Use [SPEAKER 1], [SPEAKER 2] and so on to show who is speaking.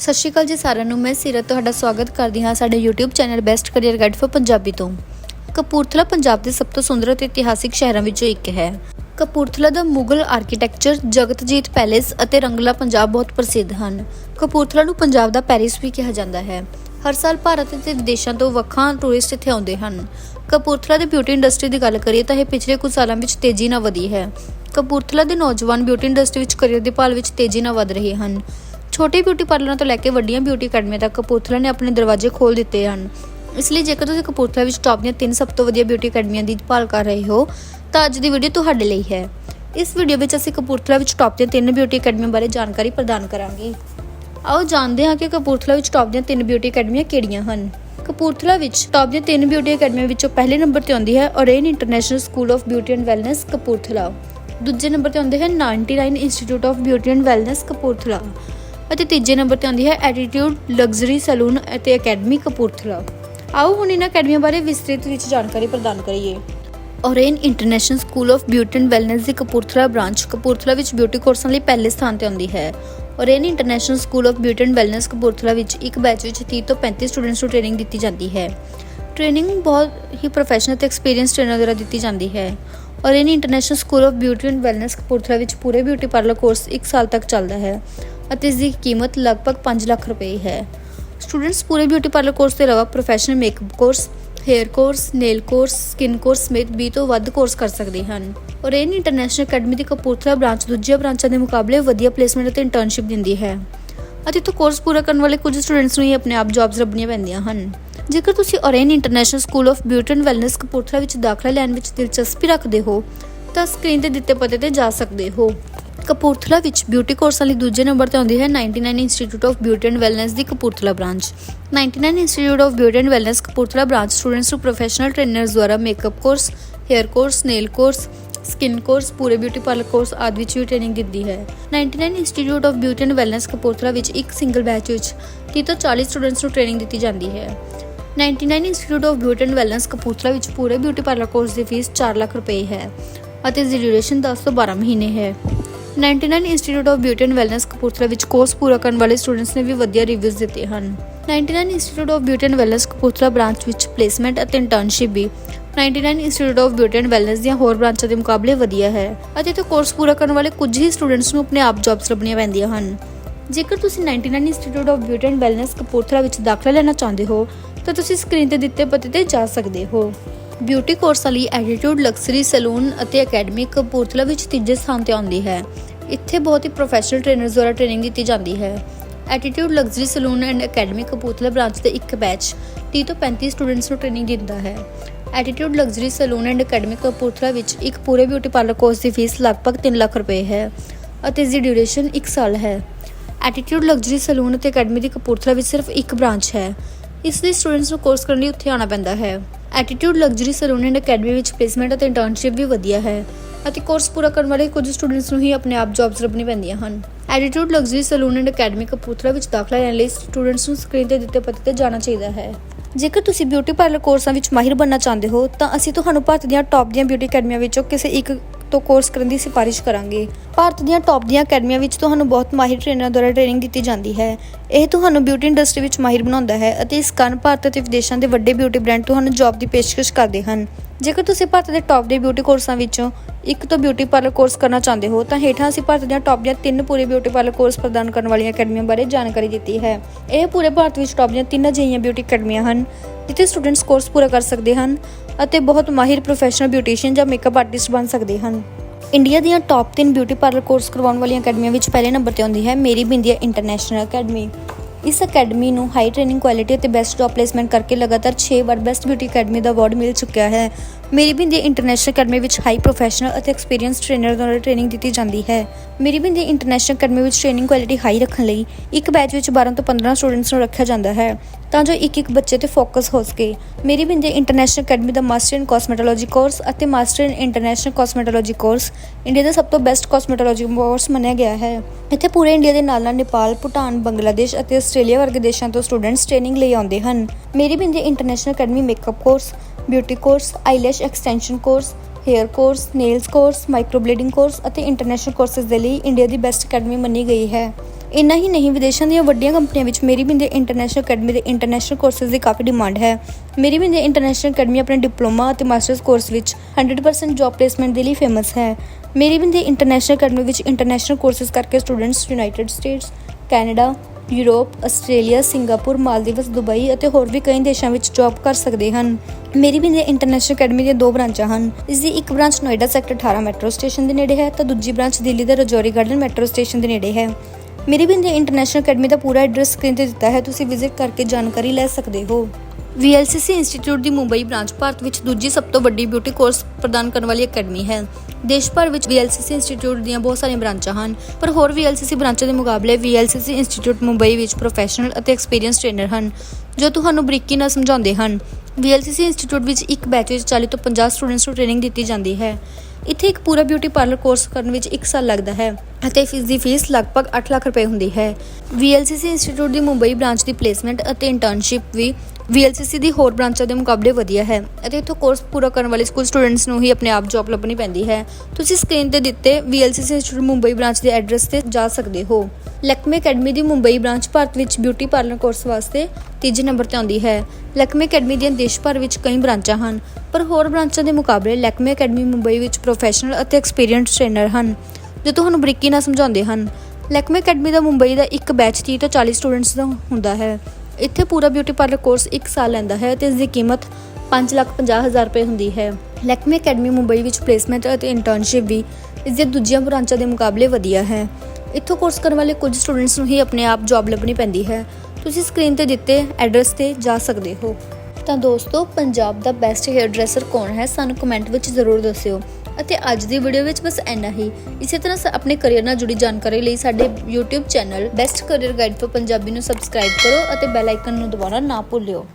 [SPEAKER 1] ਸਤਿ ਸ਼੍ਰੀ ਅਕਾਲ ਜੀ ਸਾਰਿਆਂ ਨੂੰ। ਮੈਂ ਸਿਰਤ ਤੁਹਾਡਾ ਸਵਾਗਤ ਕਰਦੀ ਹਾਂ ਸਾਡੇ YouTube channel best career guide for Punjabi ਤੋਂ। ਕਪੂਰਥਲਾ ਪੰਜਾਬ ਦੇ ਸਭ ਤੋਂ ਸੁੰਦਰ ਅਤੇ ਇਤਿਹਾਸਿਕ ਸ਼ਹਿਰਾਂ ਵਿੱਚੋਂ ਇੱਕ ਹੈ। ਕਪੂਰਥਲਾ ਦਾ ਮੁਗਲ ਆਰਕੀਟੈਕਚਰ ਜਗਤਜੀਤ ਪੈਲੇਸ ਅਤੇ ਰੰਗਲਾ ਪੰਜਾਬ ਬਹੁਤ ਪ੍ਰਸਿੱਧ ਹਨ। ਕਪੂਰਥਲਾ ਨੂੰ ਪੰਜਾਬ ਦਾ ਪੈਰਿਸ ਵੀ ਕਿਹਾ ਜਾਂਦਾ ਹੈ। ਹਰ ਸਾਲ ਭਾਰਤ ਅਤੇ ਵਿਦੇਸ਼ਾਂ ਤੋਂ ਵੱਖਾਂ ਟੂਰਿਸਟ ਇੱਥੇ ਆਉਂਦੇ ਹਨ। ਕਪੂਰਥਲਾ ਦੀ ਬਿਊਟੀ ਇੰਡਸਟਰੀ ਦੀ ਗੱਲ ਕਰੀਏ ਤਾਂ ਇਹ ਪਿਛਲੇ ਕੁਝ ਸਾਲਾਂ ਵਿੱਚ ਤੇਜ਼ੀ ਨਾਲ ਵਧੀ ਹੈ। ਕਪੂਰਥਲਾ ਦੇ ਨੌਜਵਾਨ ਬਿਊਟੀ ਇੰਡਸਟਰੀ ਵਿੱਚ ਕਰੀਅਰ ਦੀ ਭਾਲ ਵਿੱਚ ਤੇਜ਼ੀ ਨਾਲ ਵਧ ਰਹੇ ਹਨ। ਛੋਟੇ ਬਿਊਟੀ ਪਾਰਲਰਾਂ ਤੋਂ ਲੈ ਕੇ ਵੱਡੀਆਂ ਬਿਊਟੀ ਅਕੈਡਮੀਆਂ ਤੱਕ ਕਪੂਰਥਲਾ ਨੇ ਆਪਣੇ ਦਰਵਾਜ਼ੇ ਖੋਲ੍ਹ ਦਿੱਤੇ ਹਨ। ਇਸ ਲਈ ਜੇਕਰ ਤੁਸੀਂ ਕਪੂਰਥਲਾ ਵਿੱਚ ਟੌਪ ਦੀਆਂ ਤਿੰਨ ਸਭ ਤੋਂ ਵਧੀਆ ਬਿਊਟੀ ਅਕੈਡਮੀਆਂ ਦੀ ਭਾਲ ਕਰ ਰਹੇ ਹੋ, ਤਾਂ ਅੱਜ ਦੀ ਵੀਡੀਓ ਤੁਹਾਡੇ ਲਈ ਹੈ। ਇਸ ਵੀਡੀਓ ਵਿੱਚ ਅਸੀਂ ਕਪੂਰਥਲਾ ਵਿੱਚ ਟੌਪ ਦੀਆਂ ਤਿੰਨ ਬਿਊਟੀ ਅਕੈਡਮੀਆਂ ਬਾਰੇ ਜਾਣਕਾਰੀ ਪ੍ਰਦਾਨ ਕਰਾਂਗੇ। ਆਓ ਜਾਣਦੇ ਹਾਂ ਕਿ ਕਪੂਰਥਲਾ ਵਿੱਚ ਟੌਪ ਦੀਆਂ ਤਿੰਨ ਬਿਊਟੀ ਅਕੈਡਮੀਆਂ ਕਿਹੜੀਆਂ ਹਨ। ਕਪੂਰਥਲਾ ਵਿੱਚ ਟੌਪ ਦੀਆਂ ਤਿੰਨ ਬਿਊਟੀ ਅਕੈਡਮੀਆਂ ਵਿੱਚੋਂ ਪਹਿਲੇ ਨੰਬਰ ਤੇ ਆਉਂਦੀ ਹੈ Orane international school of beauty and wellness Kapurthala. ਦੂਜੇ ਨੰਬਰ ਤੇ ਆਉਂਦੇ ਹਨ 99 institute of beauty and wellness Kapurthala. ਅਤੇ ਤੀਜੇ ਨੰਬਰ ਤੇ ਆਉਂਦੀ ਹੈ ਐਟੀਟਿਊਡ ਲਗਜ਼ਰੀ ਸੈਲੂਨ ਅਤੇ ਅਕੈਡਮੀ ਕਪੂਰਥਲਾ ਆਓ ਹੁਣ ਇਹਨਾਂ ਅਕੈਡਮੀਆਂ ਬਾਰੇ ਵਿਸਤ੍ਰਿਤ ਵਿੱਚ ਜਾਣਕਾਰੀ ਪ੍ਰਦਾਨ ਕਰੀਏ। Orane international school of beauty and wellness the Kapurthala branch Kapurthala ਵਿੱਚ ਬਿਊਟੀ ਕੋਰਸਾਂ ਲਈ ਪਹਿਲੇ ਸਥਾਨ ਤੇ ਆਉਂਦੀ ਹੈ। Orane international school of beauty and wellness Kapurthala ਵਿੱਚ ਇੱਕ ਬੈਚ ਵਿੱਚ 30 ਤੋਂ 35 ਸਟੂਡੈਂਟਸ ਨੂੰ ਟ੍ਰੇਨਿੰਗ ਦਿੱਤੀ ਜਾਂਦੀ ਹੈ। ਟ੍ਰੇਨਿੰਗ ਬਹੁਤ ਹੀ ਪ੍ਰੋਫੈਸ਼ਨਲ ਤੇ ਐਕਸਪੀਰੀਅੰਸ ਟ੍ਰੇਨਰ ਦੁਆਰਾ ਦਿੱਤੀ ਜਾਂਦੀ ਹੈ। Orane international school of beauty and wellness Kapurthala ਵਿੱਚ ਪੂਰੇ ਬਿਊਟੀ ਪਾਰਲਰ ਕੋਰਸ 1 ਸਾਲ ਤੱਕ ਚੱਲਦਾ ਹੈ। ਅਤੇ ਇਸ ਦੀ ਕੀਮਤ ਲਗਭਗ 5 ਲੱਖ ਰੁਪਏ ਹੈ। ਸਟੂਡੈਂਟਸ ਪੂਰੇ ਬਿਊਟੀ ਪਾਰਲਰ ਕੋਰਸ ਤੋਂ ਇਲਾਵਾ professional makeup course hair course nail course skin course ਸਮੇਤ 20 ਤੋਂ ਵੱਧ ਕੋਰਸ ਕਰ ਸਕਦੇ ਹਨ। ਔਰੇਨ ਇੰਟਰਨੈਸ਼ਨਲ ਅਕੈਡਮੀ ਦੀ ਕਪੂਰਥਲਾ ਬ੍ਰਾਂਚ ਦੂਜੀਆਂ ਬ੍ਰਾਂਚਾਂ ਦੇ ਮੁਕਾਬਲੇ ਵਧੀਆ ਪਲੇਸਮੈਂਟ ਅਤੇ ਇੰਟਰਨਸ਼ਿਪ ਦਿੰਦੀ ਹੈ। ਅਤੇ ਇੱਥੇ ਕੋਰਸ ਪੂਰਾ ਕਰਨ ਵਾਲੇ ਕੁਝ ਸਟੂਡੈਂਟਸ ਨੂੰ ਹੀ ਆਪਣੇ ਆਪ ਜੌਬਸ ਲੱਭਣੀਆਂ ਪੈਂਦੀਆਂ ਹਨ। ਜੇਕਰ ਤੁਸੀਂ Orane international school of beauty and wellness Kapurthala ਵਿੱਚ ਦਾਖਲਾ ਲੈਣ ਵਿੱਚ ਦਿਲਚਸਪੀ ਰੱਖਦੇ ਹੋ, ਤਾਂ ਸਕਰੀਨ ਤੇ ਦਿੱਤੇ ਪਤੇ ਤੇ ਜਾ ਸਕਦੇ ਹੋ। ਕਪੂਰਥਲਾ ਵਿੱਚ ਬਿਊਟੀ ਕੋਰਸਾਂ ਲਈ ਦੂਜੇ ਨੰਬਰ ਤੇ ਆਉਂਦੀ ਹੈ 99 institute of beauty and wellness the Kapurthala branch 99 institute of beauty and wellness Kapurthala branch students ਨੂੰ ਪ੍ਰੋਫੈਸ਼ਨਲ ਟ੍ਰੇਨਰਸ ਦੁਆਰਾ makeup course hair course nail course skin course ਪੂਰੇ ਬਿਊਟੀ ਪਾਰਲਰ ਕੋਰਸ ਆਦਿ ਵਿੱਚ ਵੀ ਟ੍ਰੇਨਿੰਗ ਦਿੰਦੀ ਹੈ। 99 institute of beauty and wellness Kapurthala ਵਿੱਚ ਇੱਕ ਸਿੰਗਲ ਬੈਚ ਵਿੱਚ 30 ਤੋਂ 40 ਸਟੂਡੈਂਟਸ ਨੂੰ ਟ੍ਰੇਨਿੰਗ ਦਿੱਤੀ ਜਾਂਦੀ ਹੈ। 99 institute of beauty and wellness Kapurthala ਵਿੱਚ ਪੂਰੇ ਬਿਊਟੀ ਪਾਰਲਰ ਕੋਰਸ ਦੀ ਫੀਸ 4 ਲੱਖ ਰੁਪਏ ਹੈ ਅਤੇ ਇਸ ਦੀ ਡਿਊਰੇਸ਼ਨ 10 ਤੋਂ 12 ਮਹੀਨੇ ਹੈ। 99 institute of beauty and wellness Kapurthala ਵਿੱਚ ਕੋਰਸ ਪੂਰਾ ਕਰਨ ਵਾਲੇ ਸਟੂਡੈਂਟਸ ਨੇ ਵੀ ਵਧੀਆ ਰਿਵਿਊਜ਼ ਦਿੱਤੇ ਹਨ। 99 institute of beauty and wellness Kapurthala branch ਵਿੱਚ ਪਲੇਸਮੈਂਟ ਅਤੇ ਇੰਟਰਨਸ਼ਿਪ ਵੀ। 99 institute of beauty and wellness ਦੀਆਂ ਹੋਰ ਬ੍ਰਾਂਚਾਂ ਦੇ ਮੁਕਾਬਲੇ ਵਧੀਆ ਹੈ ਅਤੇ ਇੱਥੇ ਕੋਰਸ ਪੂਰਾ ਕਰਨ ਵਾਲੇ ਕੁਝ ਹੀ ਸਟੂਡੈਂਟਸ ਨੂੰ ਆਪਣੇ ਆਪ ਜੌਬਸ ਲੱਭਣੀਆਂ ਪੈਂਦੀਆਂ ਹਨ। ਜੇਕਰ ਤੁਸੀਂ 99 institute of beauty and wellness Kapurthala ਵਿੱਚ ਦਾਖਲਾ ਲੈਣਾ ਚਾਹੁੰਦੇ ਹੋ, ਤਾਂ ਤੁਸੀਂ ਸਕਰੀਨ ਤੇ ਦਿੱਤੇ ਪਤੇ ਤੇ ਜਾ ਸਕਦੇ ਹੋ। ਬਿਊਟੀ ਕੋਰਸਾਂ ਲਈ ਐਟੀਟਿਊਡ ਲਕਸਰੀ ਸੈਲੂਨ ਅਤੇ ਅਕੈਡਮੀ ਕਪੂਰਥਲਾ ਵਿੱਚ ਤੀਜੇ ਸਥਾਨ ਤੇ ਆਉਂਦੀ ਹੈ। ਇੱਥੇ ਬਹੁਤ ਹੀ ਪ੍ਰੋਫੈਸ਼ਨਲ ਟ੍ਰੇਨਰਸ ਦੁਆਰਾ ਟ੍ਰੇਨਿੰਗ ਦਿੱਤੀ ਜਾਂਦੀ ਹੈ। Attitude luxury salon and academy Kapurthala branch ਦੇ ਇੱਕ ਬੈਚ 30 ਤੋਂ 35 ਸਟੂਡੈਂਟਸ ਨੂੰ ਟ੍ਰੇਨਿੰਗ ਦਿੰਦਾ ਹੈ। Attitude luxury salon and academy Kapurthala ਵਿੱਚ ਇੱਕ ਪੂਰੇ ਬਿਊਟੀ ਪਾਰਲਰ ਕੋਰਸ ਦੀ ਫੀਸ ਲਗਭਗ 3 ਲੱਖ ਰੁਪਏ ਹੈ ਅਤੇ ਇਸ ਦੀ ਡਿਊਰੇਸ਼ਨ 1 ਸਾਲ ਹੈ। ਐਟੀਟਿਊਡ ਲਗਜ਼ਰੀ ਸੈਲੂਨ ਅਤੇ ਅਕੈਡਮੀ ਦੀ ਕਪੂਰਥਲਾ ਵਿੱਚ ਸਿਰਫ ਇੱਕ ਬ੍ਰਾਂਚ ਹੈ। ਇਸ ਲਈ ਸਟੂਡੈਂਟਸ ਨੂੰ ਕੋਰਸ ਕਰਨ ਲਈ ਉੱਥੇ ਆਉਣਾ ਪੈਂਦਾ ਹੈ। Attitude luxury salon and academy ਵਿੱਚ ਪਲੇਸਮੈਂਟ ਅਤੇ ਇੰਟਰਨਸ਼ਿਪ ਵੀ ਵਧੀਆ ਹੈ। ਅਤੇ ਕੋਰਸ ਪੂਰਾ ਕਰਨ ਵਾਲੇ ਕੁਝ ਸਟੂਡੈਂਟਸ ਨੂੰ ਹੀ ਆਪਣੇ ਆਪ ਜੌਬਸ ਲੱਭਣੀ ਪੈਂਦੀਆਂ ਹਨ। Attitude luxury salon and academy Kapurthala ਵਿੱਚ ਦਾਖਲਾ ਲੈਣ ਲਈ ਸਟੂਡੈਂਟਸ ਨੂੰ ਸਕਰੀਨ ਤੇ ਦਿੱਤੇ ਪਤੇ ਤੇ ਜਾਣਾ ਚਾਹੀਦਾ ਹੈ। ਜੇਕਰ ਤੁਸੀਂ ਬਿਊਟੀ ਪਾਰਲਰ ਕੋਰਸਾਂ ਵਿੱਚ ਮਾਹਿਰ ਬਣਨਾ ਚਾਹੁੰਦੇ ਹੋ, ਤਾਂ ਅਸੀਂ ਤੁਹਾਨੂੰ ਭਾਰਤ ਦੀਆਂ ਟੌਪ ਦੀਆਂ ਬਿਊਟੀ ਅਕੈਡਮੀਆਂ ਵਿੱਚੋਂ ਕਿਸੇ ਇੱਕ ਤੋਂ ਕੋਰਸ ਕਰਨ ਦੀ ਸਿਫਾਰਿਸ਼ ਕਰਾਂਗੇ। ਭਾਰਤ ਦੀਆਂ ਟੌਪ ਦੀਆਂ ਅਕੈਡਮੀਆਂ ਵਿੱਚ ਤੁਹਾਨੂੰ ਬਹੁਤ ਮਾਹਿਰ ਟ੍ਰੇਨਰਾਂ ਦੁਆਰਾ ਟ੍ਰੇਨਿੰਗ ਦਿੱਤੀ ਜਾਂਦੀ ਹੈ। ਇਹ ਤੁਹਾਨੂੰ ਬਿਊਟੀ ਇੰਡਸਟਰੀ ਵਿੱਚ ਮਾਹਿਰ ਬਣਾਉਂਦਾ ਹੈ ਅਤੇ ਇਸ ਕਾਰਨ ਭਾਰਤ ਅਤੇ ਵਿਦੇਸ਼ਾਂ ਦੇ ਵੱਡੇ ਬਿਊਟੀ ਬ੍ਰਾਂਡ ਤੁਹਾਨੂੰ ਜੌਬ ਦੀ ਪੇਸ਼ਕਸ਼ ਕਰਦੇ ਹਨ। ਜੇਕਰ ਤੁਸੀਂ ਭਾਰਤ ਦੇ ਟੌਪ ਦੇ ਬਿਊਟੀ ਕੋਰਸਾਂ ਵਿੱਚੋਂ ਇੱਕ ਤੋਂ ਬਿਊਟੀ ਪਾਰਲਰ ਕੋਰਸ ਕਰਨਾ ਚਾਹੁੰਦੇ ਹੋ, ਤਾਂ ਹੇਠਾਂ ਅਸੀਂ ਭਾਰਤ ਦੀਆਂ ਟੌਪ ਦੀਆਂ ਤਿੰਨ ਪੂਰੇ ਬਿਊਟੀ ਪਾਰਲਰ ਕੋਰਸ ਪ੍ਰਦਾਨ ਕਰਨ ਵਾਲੀਆਂ ਅਕੈਡਮੀਆਂ ਬਾਰੇ ਜਾਣਕਾਰੀ ਦਿੱਤੀ ਹੈ। ਇਹ ਪੂਰੇ ਭਾਰਤ ਵਿੱਚ ਟੌਪ ਦੀਆਂ ਤਿੰਨ ਅਜਿਹੀਆਂ ਬਿਊਟੀ ਅਕੈਡਮੀਆਂ ਹਨ। ਜਿੱਥੇ ਸਟੂਡੈਂਟਸ ਕੋਰਸ ਪੂਰਾ ਕਰ ਸਕਦੇ ਹਨ ਅਤੇ ਬਹੁਤ ਮਾਹਿਰ ਪ੍ਰੋਫੈਸ਼ਨਲ ਬਿਊਟੀਸ਼ੀਅਨ ਜਾਂ ਮੇਕਅਪ ਆਰਟਿਸਟ ਬਣ ਸਕਦੇ ਹਨ। ਇੰਡੀਆ ਦੀਆਂ ਟੌਪ 3 ਬਿਊਟੀ ਪਾਰਲਰ ਕੋਰਸ ਕਰਵਾਉਣ ਵਾਲੀਆਂ ਅਕੈਡਮੀਆਂ ਵਿੱਚ ਪਹਿਲੇ ਨੰਬਰ ਤੇ ਆਉਂਦੀ ਹੈ ਮੇਰੀ ਬਿੰਦੀਆ ਇੰਟਰਨੈਸ਼ਨਲ ਅਕੈਡਮੀ ਇਸ ਅਕੈਡਮੀ ਨੂੰ ਹਾਈ ਟ੍ਰੇਨਿੰਗ ਕੁਆਲਿਟੀ ਅਤੇ ਬੈਸਟ ਜੌਬ ਪਲੇਸਮੈਂਟ ਕਰਕੇ ਲਗਾਤਾਰ 6 ਵਾਰ ਬੈਸਟ ਬਿਊਟੀ ਅਕੈਡਮੀ ਦਾ ਅਵਾਰਡ ਮਿਲ ਚੁੱਕਿਆ ਹੈ। ਮੇਰੀ ਬਿੰਦੀ ਇੰਟਰਨੈਸ਼ਨਲ ਅਕੈਡਮੀ ਵਿੱਚ ਹਾਈ ਪ੍ਰੋਫੈਸ਼ਨਲ ਅਤੇ ਐਕਸਪੀਰੀਅੰਸ ਟ੍ਰੇਨਰ ਦੁਆਰਾ ਟ੍ਰੇਨਿੰਗ ਦਿੱਤੀ ਜਾਂਦੀ ਹੈ। ਮੇਰੀ ਬਿੰਦੀ ਇੰਟਰਨੈਸ਼ਨਲ ਅਕੈਡਮੀ ਵਿੱਚ ਟ੍ਰੇਨਿੰਗ ਕੁਆਲਿਟੀ ਹਾਈ ਰੱਖਣ ਲਈ ਇੱਕ ਬੈਚ ਵਿੱਚ 12 ਤੋਂ 15 ਸਟੂਡੈਂਟਸ ਨੂੰ ਰੱਖਿਆ ਜਾਂਦਾ ਹੈ, ਤਾਂ ਜੋ ਇੱਕ ਇੱਕ ਬੱਚੇ ਤੇ ਫੋਕਸ ਹੋ ਸਕੇ। ਮੇਰੀ ਬਿੰਦੀ ਇੰਟਰਨੈਸ਼ਨਲ ਅਕੈਡਮੀ ਦਾ ਮਾਸਟਰ ਇਨ ਕਾਸਮੈਟੋਲੋਜੀ ਕੋਰਸ ਅਤੇ master in international cosmetology course India ਦਾ ਸਭ ਤੋਂ ਬੈਸਟ ਕਾਸਮੈਟੋਲੋਜੀ ਕੋਰਸ ਮੰਨਿਆ ਗਿਆ ਹੈ। ਇੱਥੇ ਪੂਰੇ ਇੰਡੀਆ ਦੇ ਨਾਲ ਨਾਲ ਨੇਪਾਲ, ਭੂਟਾਨ, ਬੰਗਲਾਦੇਸ਼ ਅਤੇ ਆਸਟ੍ਰੇਲੀਆ ਵਰਗੇ ਦੇਸ਼ਾਂ ਤੋਂ ਸਟੂਡੈਂਟਸ ਟ੍ਰੇਨਿੰਗ ਲਈ ਆਉਂਦੇ ਹਨ। Meri Bindi international academy makeup course beauty course eyelash extension course hair course nails course microblading course ਅਤੇ ਇੰਟਰਨੈਸ਼ਨਲ ਕੋਰਸਸ ਦੇ ਲਈ ਇੰਡੀਆ ਦੀ ਬੈਸਟ ਅਕੈਡਮੀ ਮੰਨੀ ਗਈ ਹੈ। ਇੰਨਾ ਹੀ ਨਹੀਂ, ਵਿਦੇਸ਼ਾਂ ਦੀਆਂ ਵੱਡੀਆਂ ਕੰਪਨੀਆਂ ਵਿੱਚ ਮੇਰੀ ਬਿੰਦੇ ਇੰਟਰਨੈਸ਼ਨਲ ਅਕੈਡਮੀ ਦੇ ਇੰਟਰਨੈਸ਼ਨਲ ਕੋਰਸਸ ਦੀ ਕਾਫੀ ਡਿਮਾਂਡ ਹੈ। ਮੇਰੀ ਬਿੰਦੇ ਇੰਟਰਨੈਸ਼ਨਲ ਅਕੈਡਮੀ ਆਪਣੇ ਡਿਪਲੋਮਾ ਅਤੇ ਮਾਸਟਰਸ ਕੋਰਸ ਵਿੱਚ 100% ਜੌਬ ਪਲੇਸਮੈਂਟ ਦੇ ਲਈ ਫੇਮਸ ਹੈ। ਮੇਰੀ ਬਿੰਦੇ ਇੰਟਰਨੈਸ਼ਨਲ ਅਕੈਡਮੀ ਵਿੱਚ ਇੰਟਰਨੈਸ਼ਨਲ ਕੋਰਸਸ ਕਰਕੇ students United States Canada, Europe, Australia, Singapore Maldives Dubai ਅਤੇ ਹੋਰ ਵੀ ਕਈ ਦੇਸ਼ਾਂ ਵਿੱਚ ਜੌਬ ਕਰ ਸਕਦੇ ਹਨ। ਮੇਰੀ ਬਿੰਦੇ ਇੰਟਰਨੈਸ਼ਨਲ ਅਕੈਡਮੀ ਦੀਆਂ ਦੋ ਬ੍ਰਾਂਚਾਂ ਹਨ। ਇਸ ਦੀ ਇੱਕ branch Noida sector 18 metro station ਦੇ ਨੇੜੇ ਹੈ ਤਾਂ ਦੂਜੀ ਬ੍ਰਾਂਚ ਦਿੱਲੀ ਦੇ ਰਜੌਰੀ ਗਾਰਡਨ ਮੈਟਰੋ ਸਟੇਸ਼ਨ ਦੇ ਨੇੜੇ ਹੈ। ਮੇਰੀ ਬਿੰਦੇ ਇੰਟਰਨੈਸ਼ਨਲ ਅਕੈਡਮੀ ਦਾ ਪੂਰਾ ਐਡਰੈਸ ਸਕਰੀਨ ਤੇ ਦਿੱਤਾ ਹੈ। ਤੁਸੀਂ ਵਿਜ਼ਿਟ ਕਰਕੇ ਜਾਣਕਾਰੀ ਲੈ ਸਕਦੇ ਹੋ। VLCC ਇੰਸਟੀਚਿਊਟ ਦੀ ਮੁੰਬਈ ਬ੍ਰਾਂਚ ਭਾਰਤ ਵਿੱਚ ਦੂਜੀ ਸਭ ਤੋਂ ਵੱਡੀ ਬਿਊਟੀ ਕੋਰਸ ਪ੍ਰਦਾਨ ਕਰਨ ਵਾਲੀ ਅਕੈਡਮੀ ਹੈ। ਦੇਸ਼ ਭਰ ਵਿੱਚ VLCC ਇੰਸਟੀਚਿਊਟ ਦੀਆਂ ਬਹੁਤ ਸਾਰੀਆਂ ਬ੍ਰਾਂਚਾਂ ਹਨ, ਪਰ ਹੋਰ VLCC ਬ੍ਰਾਂਚਾਂ ਦੇ ਮੁਕਾਬਲੇ VLCC ਇੰਸਟੀਚਿਊਟ ਮੁੰਬਈ ਵਿੱਚ ਪ੍ਰੋਫੈਸ਼ਨਲ ਅਤੇ ਐਕਸਪੀਰੀਅੰਸ ਟ੍ਰੇਨਰ ਹਨ, ਜੋ ਤੁਹਾਨੂੰ ਬਰੀਕੀ ਨਾਲ ਸਮਝਾਉਂਦੇ ਹਨ। VLCC ਇੰਸਟੀਚਿਊਟ ਵਿੱਚ ਇੱਕ ਬੈਚ ਵਿੱਚ 40 ਤੋਂ 50 ਸਟੂਡੈਂਟਸ ਨੂੰ ਟ੍ਰੇਨਿੰਗ ਦਿੱਤੀ ਜਾਂਦੀ ਹੈ। ਇੱਥੇ ਇੱਕ ਪੂਰਾ ਬਿਊਟੀ ਪਾਰਲਰ ਕੋਰਸ ਕਰਨ ਵਿੱਚ 1 ਸਾਲ ਲੱਗਦਾ ਹੈ ਅਤੇ ਫੀਸ ਦੀ ਫੀਸ ਲਗਭਗ 8 ਲੱਖ ਰੁਪਏ ਹੁੰਦੀ ਹੈ। VLCC ਇੰਸਟੀਚਿਊਟ ਦੀ ਮੁੰਬਈ ਬ੍ਰਾਂਚ ਦੀ ਪਲੇਸਮੈਂਟ ਅਤੇ ਇੰਟਰਨਸ਼ਿਪ ਵੀ VLCC ਦੀ ਹੋਰ ਬ੍ਰਾਂਚਾਂ ਦੇ ਮੁਕਾਬਲੇ ਵਧੀਆ ਹੈ ਅਤੇ ਇੱਥੋਂ ਕੋਰਸ ਪੂਰਾ ਕਰਨ ਵਾਲੇ ਸਕੂਲ ਸਟੂਡੈਂਟਸ ਨੂੰ ਹੀ ਆਪਣੇ ਆਪ ਜੌਬ ਲੱਭਣੀ ਪੈਂਦੀ ਹੈ। ਤੁਸੀਂ ਸਕਰੀਨ ਤੇ ਦਿੱਤੇ VLCC ਇੰਸਟੀਚਿਊਟ ਮੁੰਬਈ ਬ੍ਰਾਂਚ ਦੇ ਐਡਰੈਸ ਤੇ ਜਾ ਸਕਦੇ ਹੋ। ਲਕਮੇ ਅਕੈਡਮੀ ਦੀ ਮੁੰਬਈ ਬ੍ਰਾਂਚ ਭਾਰਤ ਵਿੱਚ ਬਿਊਟੀ ਪਾਰਲਰ ਕੋਰਸ ਵਾਸਤੇ ਤੀਜੇ ਨੰਬਰ ਤੇ ਆਉਂਦੀ ਹੈ। ਲੈਕਮੇ ਅਕੈਡਮੀ ਦੀਆਂ ਦੇਸ਼ ਭਰ ਵਿੱਚ ਕਈ ਬ੍ਰਾਂਚਾਂ ਹਨ, ਪਰ ਹੋਰ ਬ੍ਰਾਂਚਾਂ ਦੇ ਮੁਕਾਬਲੇ ਲੈਕਮੇ ਅਕੈਡਮੀ ਮੁੰਬਈ ਵਿੱਚ ਪ੍ਰੋਫੈਸ਼ਨਲ ਅਤੇ ਐਕਸਪੀਰੀਅੰਸਡ ਟ੍ਰੇਨਰ ਹਨ, ਜੋ ਤੁਹਾਨੂੰ ਬਰੀਕੀ ਨਾਲ ਸਮਝਾਉਂਦੇ ਹਨ। ਲੈਕਮੇ ਅਕੈਡਮੀ ਦਾ ਮੁੰਬਈ ਦਾ ਇੱਕ ਬੈਚ 30 ਤੋਂ 40 ਸਟੂਡੈਂਟਸ ਦਾ ਹੁੰਦਾ ਹੈ। ਇੱਥੇ ਪੂਰਾ ਬਿਊਟੀ ਪਾਰਲਰ ਕੋਰਸ 1 ਸਾਲ ਲੈਂਦਾ ਹੈ ਅਤੇ ਇਸ ਦੀ ਕੀਮਤ 550000 ਰੁਪਏ ਹੁੰਦੀ ਹੈ। ਲੈਕਮੇ ਅਕੈਡਮੀ ਮੁੰਬਈ ਵਿੱਚ ਪਲੇਸਮੈਂਟ ਅਤੇ ਇੰਟਰਨਸ਼ਿਪ ਵੀ ਇਸ ਦੇ ਦੂਜੀਆਂ ਬ੍ਰਾਂਚਾਂ ਦੇ ਮੁਕਾਬਲੇ ਵਧੀਆ ਹੈ। ਇੱਥੋਂ ਕੋਰਸ ਕਰਨ ਵਾਲੇ ਕੁਝ ਸਟੂਡੈਂਟਸ ਨੂੰ ਹੀ ਆਪਣੇ ਆਪ ਜੌਬ ਲੱਭਣੀ ਪੈਂਦੀ ਹੈ। ਤੁਸੀਂ ਸਕਰੀਨ ਤੇ ਦਿੱਤੇ ਐਡਰੈਸ ਤੇ ਜਾ ਸਕਦੇ ਹੋ। ਤਾਂ ਦੋਸਤੋ, ਪੰਜਾਬ ਦਾ ਬੈਸਟ ਹੇਅਰ ਡਰੈਸਰ ਕੌਣ ਹੈ? ਸਾਨੂੰ ਕਮੈਂਟ ਵਿੱਚ ਜ਼ਰੂਰ ਦੱਸਿਓ। ਅਤੇ ਅੱਜ ਦੀ ਵੀਡੀਓ ਵਿੱਚ ਬਸ ਇੰਨਾ ਹੀ। ਇਸੇ ਤਰ੍ਹਾਂ ਸ- ਆਪਣੇ ਕਰੀਅਰ ਨਾਲ ਜੁੜੀ ਜਾਣਕਾਰੀ ਲਈ ਸਾਡੇ YouTube channel best career guide for Punjabi ਨੂੰ ਸਬਸਕ੍ਰਾਈਬ ਕਰੋ ਅਤੇ ਬੈਲ ਆਈਕਨ ਨੂੰ ਦਬਾਉਣਾ ਨਾ ਭੁੱਲਿਓ।